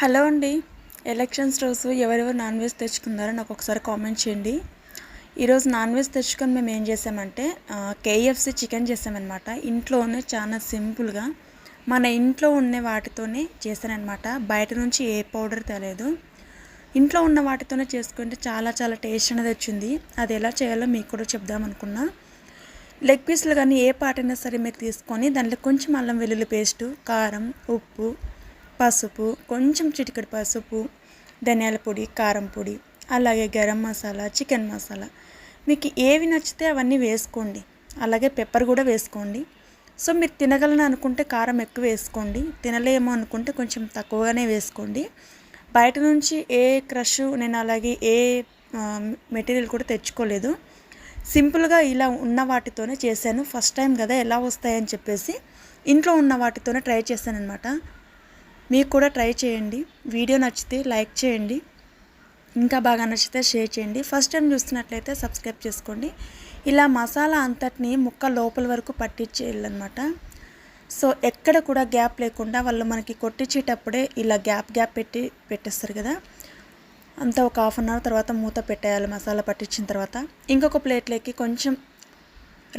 Hello అండి. Elections రోజు ఎవరెవరు నాన్ వెజ్ తెచ్చుకున్నారో నాకు ఒకసారి కామెంట్ చేయండి. ఈరోజు నాన్ వెజ్ తెచ్చుకొని మేము ఏం చేసామంటే కేఎఫ్సి చికెన్ చేసామన్నమాట. ఇంట్లోనే చాలా సింపుల్గా మన ఇంట్లో ఉన్న వాటితోనే చేశానమాట బయట నుంచి ఏ పౌడర్ తెలియదు ఇంట్లో ఉన్న వాటితోనే చేసుకుంటే చాలా చాలా టేస్ట్ అనేది వచ్చింది. అది ఎలా చేయాలో మీకు కూడా చెప్దాం అనుకున్నా. లెగ్ పీస్లు కానీ ఏ పాటైనా సరే మీరు తీసుకొని దాంట్లో కొంచెం అల్లం వెల్లుల్లి పేస్టు కారం ఉప్పు పసుపు కొంచెం చిటికడి పసుపు ధనియాల పొడి కారం పొడి అలాగే గరం మసాలా చికెన్ మసాలా. మీకు ఏవి నచ్చితే అవన్నీ వేసుకోండి. అలాగే పెప్పర్ కూడా వేసుకోండి. సో మీరు తినగలను అనుకుంటే కారం ఎక్కువ వేసుకోండి. తినలేమో అనుకుంటే కొంచెం తక్కువగానే వేసుకోండి. బయట నుంచి ఏ క్రష్ నేను అలాగే ఏ మెటీరియల్ కూడా తెచ్చుకోలేదు. సింపుల్గా ఇలా ఉన్న వాటితోనే చేశాను. ఫస్ట్ టైం కదా ఎలా వస్తాయని చెప్పేసి ఇంట్లో ఉన్న వాటితోనే ట్రై చేశాను అనమాట మీకు కూడా ట్రై చేయండి. వీడియో నచ్చితే లైక్ చేయండి. ఇంకా బాగా నచ్చితే షేర్ చేయండి. ఫస్ట్ టైం చూస్తున్నట్లయితే సబ్స్క్రైబ్ చేసుకోండి. ఇలా మసాలా అంతటిని ముక్క లోపల వరకు పట్టించేయాలన్నమాట. సో ఎక్కడ కూడా గ్యాప్ లేకుండా వాళ్ళు మనకి కొట్టించేటప్పుడే ఇలా గ్యాప్ గ్యాప్ పెట్టి పెట్టేస్తారు కదా. అంతా ఒక హాఫ్ అన్ అవర్ తర్వాత మూత పెట్టేయాలి మసాలా పట్టించిన తర్వాత. ఇంకొక ప్లేట్లోకి కొంచెం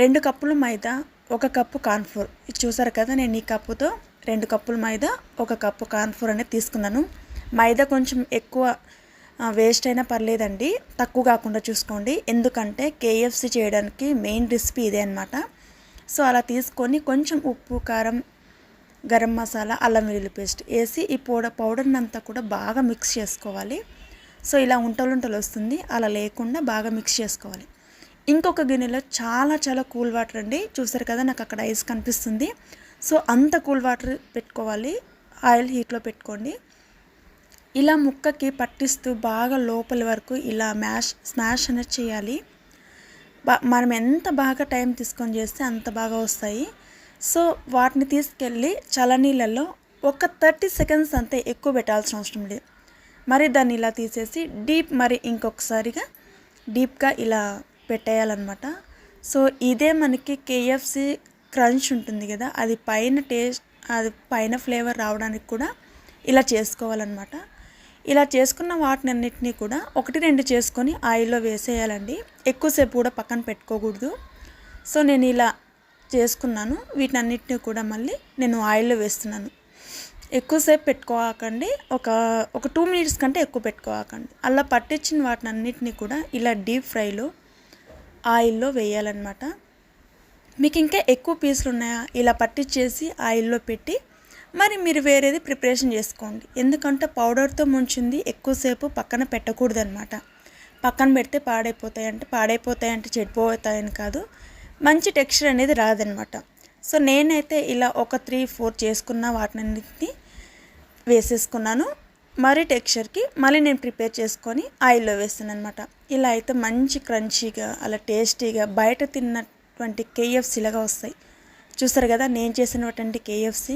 రెండు కప్పులు మైదా ఒక కప్పు కార్న్ఫ్లోర్ ఇది చూసారు కదా నేను ఈ కప్పుతో రెండు కప్పులు మైదా ఒక కప్పు కార్న్ఫ్లోర్ అనేది తీసుకున్నాను. మైదా కొంచెం ఎక్కువ వేస్ట్ అయినా పర్లేదండి. తక్కువ కాకుండా చూసుకోండి. ఎందుకంటే కేఎఫ్సి చేయడానికి మెయిన్ రెసిపీ ఇదే అనమాట సో అలా తీసుకొని కొంచెం ఉప్పు కారం గరం మసాలా అల్లం వెల్లుల్లి పేస్ట్ వేసి ఈ పౌడ పౌడర్ని అంతా కూడా బాగా మిక్స్ చేసుకోవాలి. సో ఇలా ఉంటలుంటలు వస్తుంది. అలా లేకుండా బాగా మిక్స్ చేసుకోవాలి. ఇంకొక గిన్నెలో చాలా చాలా కూల్ వాటర్ అండి. చూసారు కదా నాకు అక్కడ ఐస్ కనిపిస్తుంది. సో అంత కూల్ వాటర్ పెట్టుకోవాలి. ఆయిల్ హీట్లో పెట్టుకోండి. ఇలా ముక్కకి పట్టిస్తూ బాగా లోపల వరకు ఇలా మ్యాష్ స్మాష్ అనేది చేయాలి. మనం ఎంత బాగా టైం తీసుకొని చేస్తే అంత బాగా వస్తాయి. సో వాటిని తీసుకెళ్ళి చలనీళ్ళలో ఒక థర్టీ సెకండ్స్ అంతే ఎక్కువ పెట్టాల్సిన అవసరం లేదు. మరి దాన్ని ఇలా తీసేసి డీప్ మరి ఇంకొకసారిగా డీప్గా ఇలా పెట్టేయాలన్నమాట. సో ఇదే మనకి కేఎఫ్సి క్రంచ్ ఉంటుంది కదా అది పైన టేస్ట్ అది పైన ఫ్లేవర్ రావడానికి కూడా ఇలా చేసుకోవాలన్నమాట. ఇలా చేసుకున్న వాటిని అన్నిటినీ కూడా ఒకటి రెండు చేసుకొని ఆయిల్లో వేసేయాలండి. ఎక్కువసేపు కూడా పక్కన పెట్టుకోకూడదు. సో నేను ఇలా చేసుకున్నాను. వీటినన్నిటినీ కూడా మళ్ళీ నేను ఆయిల్లో వేస్తున్నాను. ఎక్కువసేపు పెట్టుకోకండి. ఒక ఒక టూ మినిట్స్ కంటే ఎక్కువ పెట్టుకోకండి. అలా పట్టించిన వాటిని అన్నిటినీ కూడా ఇలా డీప్ ఫ్రైలో ఆయిల్లో వేయాలన్నమాట. మీకు ఇంకా ఎక్కువ పీసులు ఉన్నాయా ఇలా పట్టించేసి ఆయిల్లో పెట్టి మరి మీరు వేరేది ప్రిపరేషన్ చేసుకోండి. ఎందుకంటే పౌడర్తో ముంచింది ఎక్కువసేపు పక్కన పెట్టకూడదు అనమాట పక్కన పెడితే పాడైపోతాయి అంటే పాడైపోతాయి అంటే చెడిపోతాయని కాదు. మంచి టెక్స్చర్ అనేది రాదనమాట సో నేనైతే ఇలా ఒక త్రీ ఫోర్ చేసుకున్న వాటినన్నింటినీ వేసేసుకున్నాను. మరి టెక్స్చర్కి మళ్ళీ నేను ప్రిపేర్ చేసుకొని ఆయిల్లో వేస్తాను అనమాట ఇలా అయితే మంచి క్రంచీగా అలా టేస్టీగా బయట ఉన్నటువంటి కేఎఫ్సీలుగా వస్తాయి. చూస్తారు కదా నేను చేసినటువంటి కేఎఫ్సీ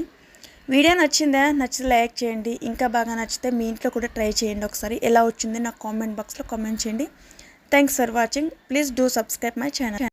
వీడియో నచ్చిందా? నచ్చితే లైక్ చేయండి. ఇంకా బాగా నచ్చితే మీ ఇంట్లో కూడా ట్రై చేయండి ఒకసారి. ఎలా వచ్చింది? నాకు కామెంట్ బాక్స్లో కామెంట్ చేయండి. Thanks for watching please do subscribe my channel